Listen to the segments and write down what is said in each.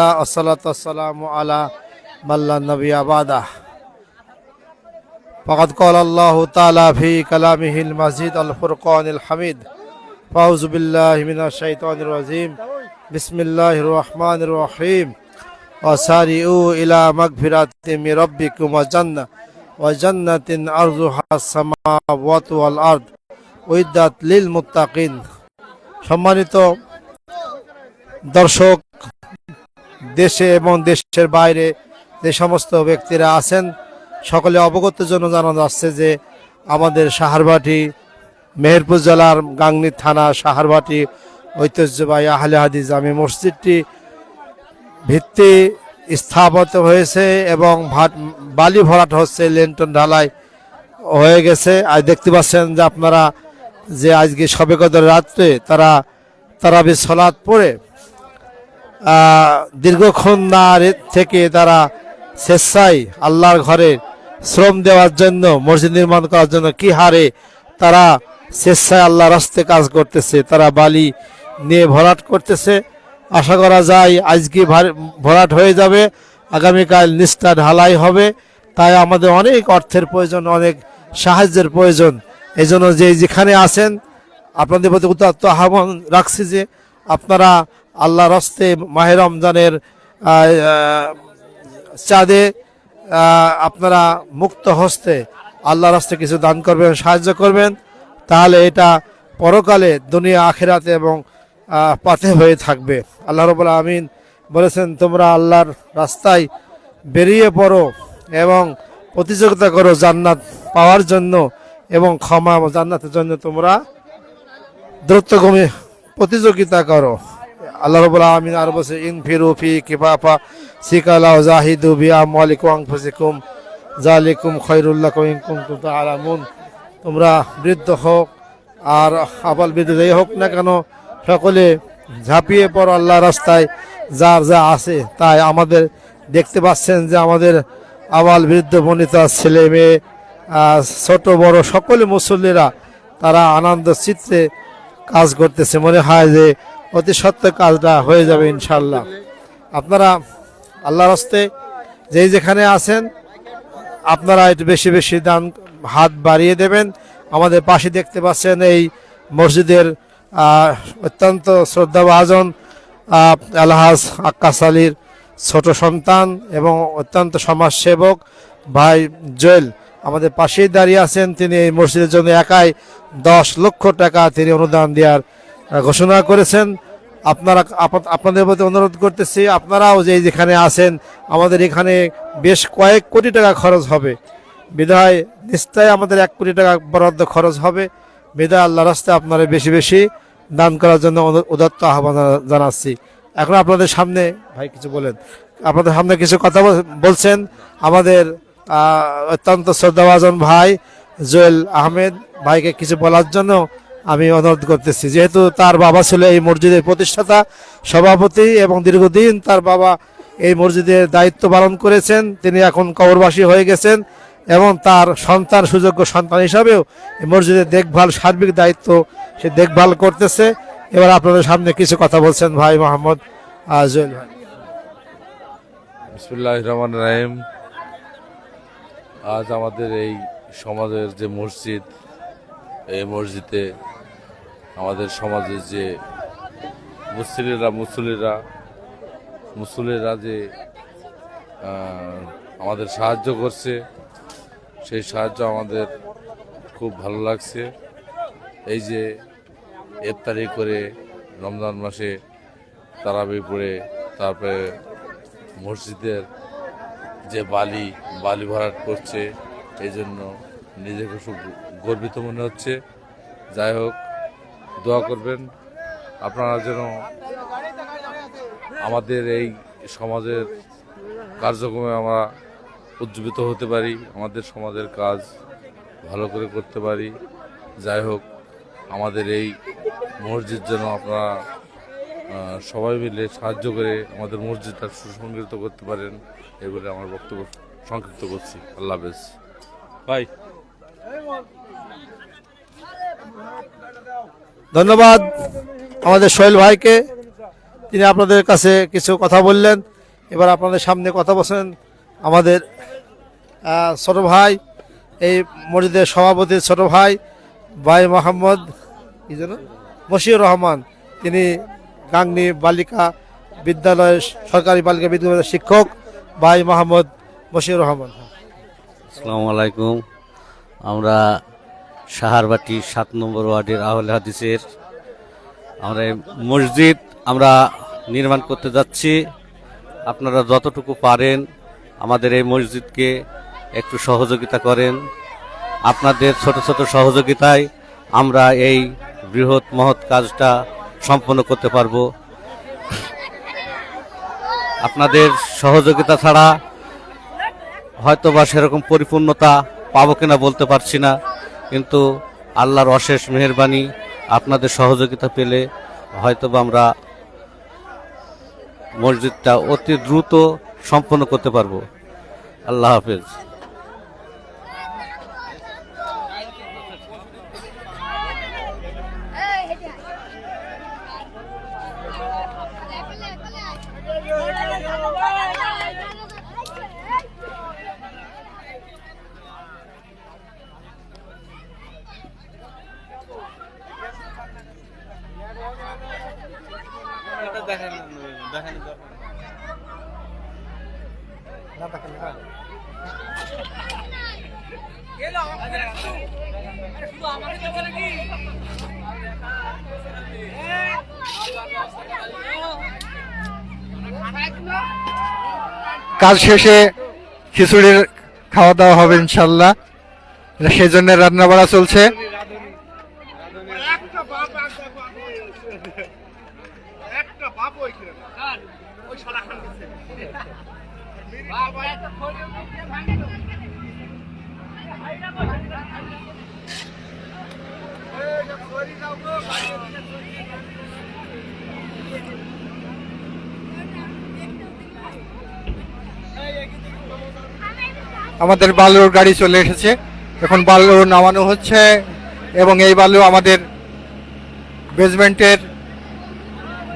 والصلاة والسلام على من لا نبي بعده فقد قال الله تعالى في كلامه المزيد الفرقان الحميد فأعوذ بالله من الشيطان الرجيم بسم الله الرحمن الرحيم وسارعوا إلى مغفرة من ربكم وجنة وجنة أرضها السماوات والأرض উইদাত লিল মুত্তাকিন সম্মানিত দর্শক দেশে এবং দেশের বাইরে যে সমস্ত ব্যক্তিরা আছেন, সকলে অবগত জন্য জানা যাচ্ছে যে আমাদের সাহারবাটি, মেহেরপুর জেলার গাংনী থানা সাহারবাটি ঐতিহ্যবাহী আহলে হাদিস জামি মসজিদটি ভিত্তি স্থাপিত হয়েছে এবং ভাট বালি ভরাট হচ্ছে, লেন্টন ঢালাই হয়ে গেছে। আজ দেখতে পাচ্ছেন যে আপনারা যে আজকে সবে কদর রাত্রে তারা তারাবি সলাৎ পড়ে দীর্ঘক্ষণ না থেকে তারা স্বেচ্ছায় আল্লাহর ঘরে শ্রম দেওয়ার জন্য, মসজিদ নির্মাণ করার জন্য কি হারে তারা স্বেচ্ছায় আল্লাহর রাস্তে কাজ করতেছে, তারা বালি নিয়ে ভরাট করতেছে। আশা করা যায় আজকে ভার- ভরাট হয়ে যাবে, আগামীকাল নিষ্ঠা ঢালাই হবে। তাই আমাদের অনেক অর্থের প্রয়োজন, অনেক সাহায্যের প্রয়োজন। এই জন্য যে যেখানে আছেন, আপনাদের প্রতি উদাত্ত আহ্বান রাখছি যে আপনারা আল্লাহ রস্তে মাহে রমজানের চাঁদে আপনারা মুক্ত হস্তে আল্লাহ রাস্তে কিছু দান করবেন, সাহায্য করবেন, তাহলে এটা পরকালে দুনিয়া, আখেরাতে এবং পাথে হয়ে থাকবে। আল্লাহ রবুল্লা আমিন বলেছেন, তোমরা আল্লাহর রাস্তায় বেরিয়ে পড়ো এবং প্রতিযোগিতা করো জান্নাত পাওয়ার জন্য এবং ক্ষমা জান্নাতের জন্য তোমরা দ্রুতগমী প্রতিযোগিতা করো। আল্লাহ রবুল আলমিন আর বলছে ইন ফিরুফি কিফাফা সিকালা জাহিদু বিয়া মালিক আংফুসিকুম জালিকুম খৈরুল্লাহ ইন কুনতুম তাআলামুন। তোমরা বৃদ্ধ হোক আর আবাল বৃদ্ধ যেই হোক না কেন, সকলে ঝাঁপিয়ে পড়ো আল্লাহ রাস্তায়। যার যা আছে তাই আমাদের দেখতে পাচ্ছেন যে আমাদের আবাল বৃদ্ধ বনিতা ছেলে মেয়ে ছোট, বড় সকলে মুসল্লিরা তারা আনন্দ চিত্তে কাজ করতেছে। মনে হয় যে অতি সত্য কাজটা হয়ে যাবে ইনশাল্লাহ আপনারা আল্লাহর হস্তে যেই যেখানে আছেন, আপনারা একটু বেশি বেশি দান, হাত বাড়িয়ে দেবেন। আমাদের পাশে দেখতে পাচ্ছেন এই মসজিদের অত্যন্ত শ্রদ্ধাভাজন আলহাজ আক্কাস আলীর ছোট সন্তান এবং অত্যন্ত সমাজসেবক ভাই জয়েল। আমাদের পাশেই দাঁড়িয়ে আছেন, তিনি এই মসজিদের জন্য একাই দশ লক্ষ টাকা তিনি অনুদান দেওয়ার ঘোষণা করেছেন। আপনারা আপনাদের প্রতি অনুরোধ করতেছি, আপনারাও যে যেখানে আছেন, আমাদের এখানে বেশ কয়েক কোটি টাকা খরচ হবে। বিদায় নিশ্চয় আমাদের এক কোটি টাকা বরাদ্দ খরচ হবে। বিধায় আল্লাহ রাস্তায় আপনারা বেশি বেশি দান করার জন্য উদাত্ত আহ্বান জানাচ্ছি। এখন আপনাদের সামনে, ভাই কিছু বলেন। আপনাদের সামনে কিছু কথা বলছেন আমাদের অত্যন্ত শ্রদ্ধাভাজন ভাই জুয়েল আহমেদ ভাইকে কিছু বলার জন্য আমি অনুরোধ করতেছি যেহেতু তার বাবা ছিল এই মসজিদের প্রতিষ্ঠাতা সভাপতি এবং দীর্ঘদিন তার বাবা এই মসজিদের দায়িত্ব পালন করেছেন তিনি এখন কবরবাসী হয়ে গেছেন এবং তার সন্তান সুযোগ্য সন্তান হিসাবেও এই মসজিদের দেখভাল সার্বিক দায়িত্ব সে দেখভাল করতেছে। এবার আপনাদের সামনে কিছু কথা বলছেন ভাই মোহাম্মদ আহ, জুয়েল ভাই রহমান রাহিম। আজ আমাদের এই সমাজের যে মসজিদ এই মসজিদে আমাদের সমাজের যে মুসলিরা মুসলিরা মুসলিরা যে আমাদের সাহায্য করছে, সেই সাহায্য আমাদের খুব ভালো লাগছে। এই যে ইফতারি করে রমজান মাসে তারাবি পড়ে, তারপরে মসজিদের যে বালি বালি ভরাট করছে, এই জন্য নিজেকে খুব গর্বিত মনে হচ্ছে। যাই হোক দোয়া করবেন। আপনারা যেন আমাদের এই সমাজের কার্যক্রমে আমরা উজ্জীবিত হতে পারি, আমাদের সমাজের কাজ ভালো করে করতে পারি। যাই হোক, আমাদের এই মসজিদ যেন আপনারা সবাই মিলে সাহায্য করে আমাদের মসজিদটা সুসংগঠিত করতে পারেন, এই বলে আমার বক্তব্য সংক্ষিপ্ত করছি। আল্লাহ হাফেজ। ভাই। ধন্যবাদ আমাদের সোহেল ভাইকে। তিনি আপনাদের কাছে কিছু কথা বললেন। এবার আপনাদের সামনে কথা বলছেন আমাদের ছোট ভাই, এই মসজিদের সভাপতি ছোট ভাই ভাই মোহাম্মদ, কি যেন? মশিউর রহমান। তিনি গাংনি বালিকা বিদ্যালয় সরকারি বালিকা বিদ্যালয়ের শিক্ষক, ভাই মোহাম্মদ মশিউর রহমান। আসসালামু আলাইকুম। আমরা সাহারবাটি সাত নম্বর ওয়ার্ডের আহলে হাদিসের আমরা মসজিদ আমরা নির্মাণ করতে যাচ্ছি। আপনারা যতটুকু পারেন আমাদের এই মসজিদকে একটু সহযোগিতা করেন। আপনাদের ছোট ছোট সহযোগিতায় আমরা এই বৃহৎ মহৎ কাজটা সম্পন্ন করতে পারব। আপনাদের সহযোগিতা ছাড়া হয়তো বা সেরকম পরিপূর্ণতা পাবো কিনা বলতে পারছি না। কিন্তু আল্লাহর অশেষ মেহরবানি আপনাদের সহযোগিতা পেলে হয়তো বা আমরা মসজিদটা অতি দ্রুত সম্পন্ন করতে পারব। আল্লাহ হাফেজ। কাজ শেষে খিচুড়ির খাওয়া দাওয়া হবে ইনশাল্লাহ। সেই জন্য রান্না বাড়া চলছে। আমাদের বালুর গাড়ি চলে এসেছে। এখন বালু নামানো হচ্ছে এবং এই বালু আমাদের বেজমেন্টের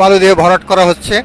বালু দিয়ে ভরাট করা হচ্ছে।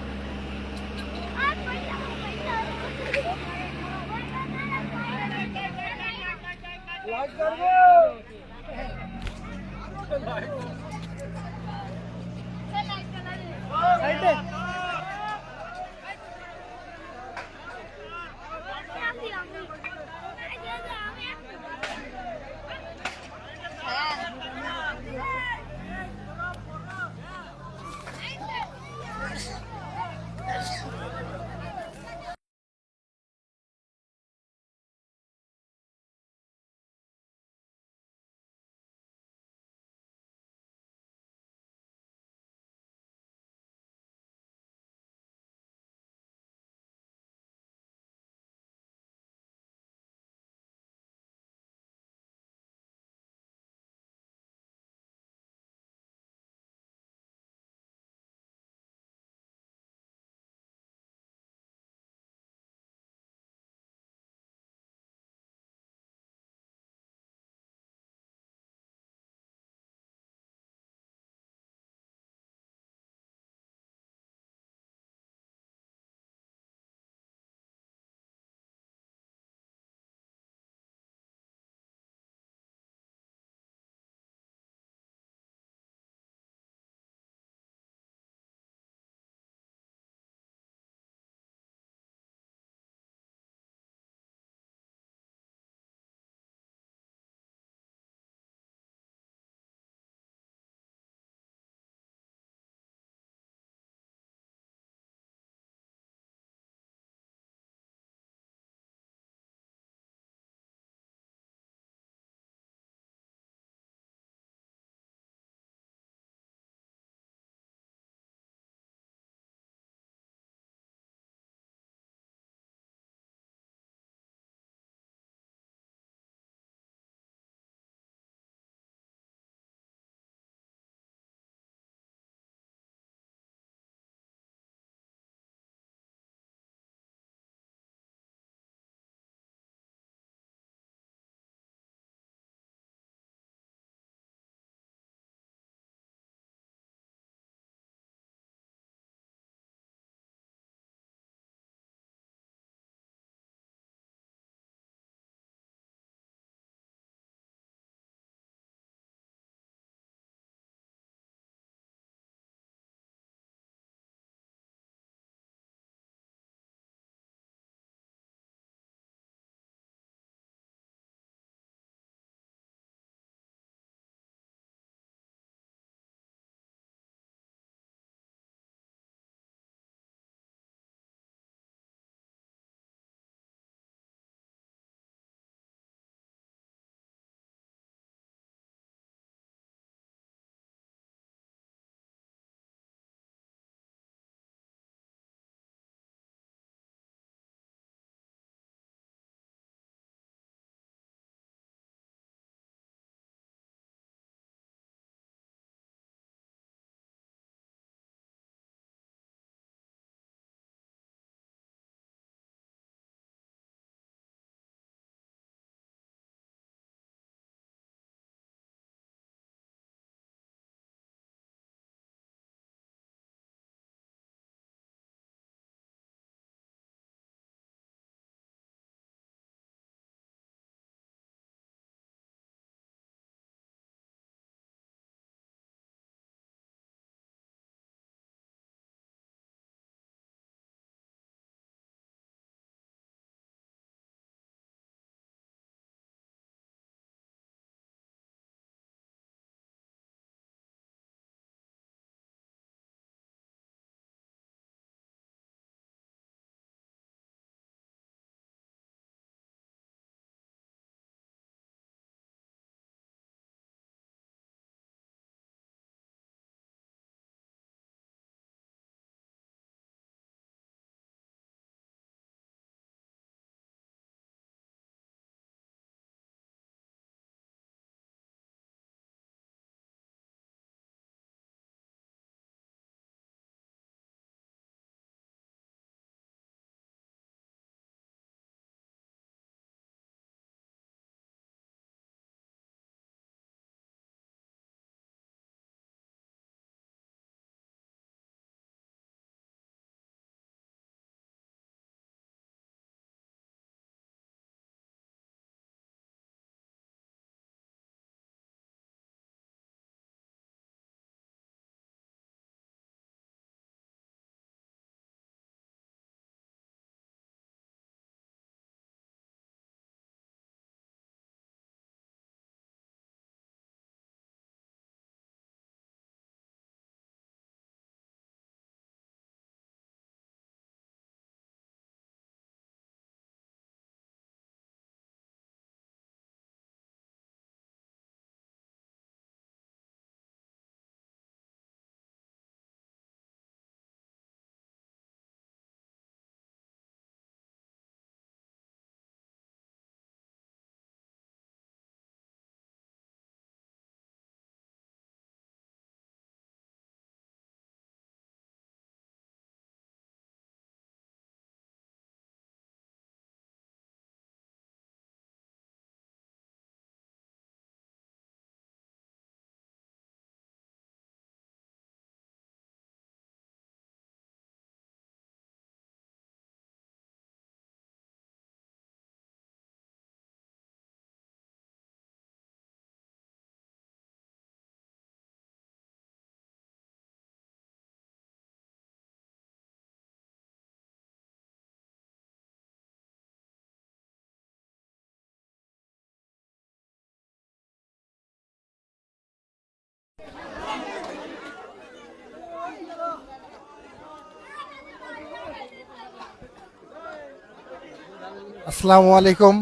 আসসালামু আলাইকুম।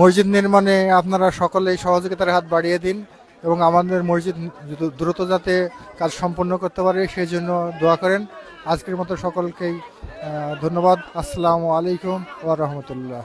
মসজিদ নির্মাণে আপনারা সকলেই সহযোগিতার হাত বাড়িয়ে দিন এবং আমাদের মসজিদ দ্রুত যাতে কাজ সম্পন্ন করতে পারে সেই জন্য দোয়া করেন। আজকের মতো সকলকেই ধন্যবাদ। আসসালামু আলাইকুম ওয়া রাহমাতুল্লাহ।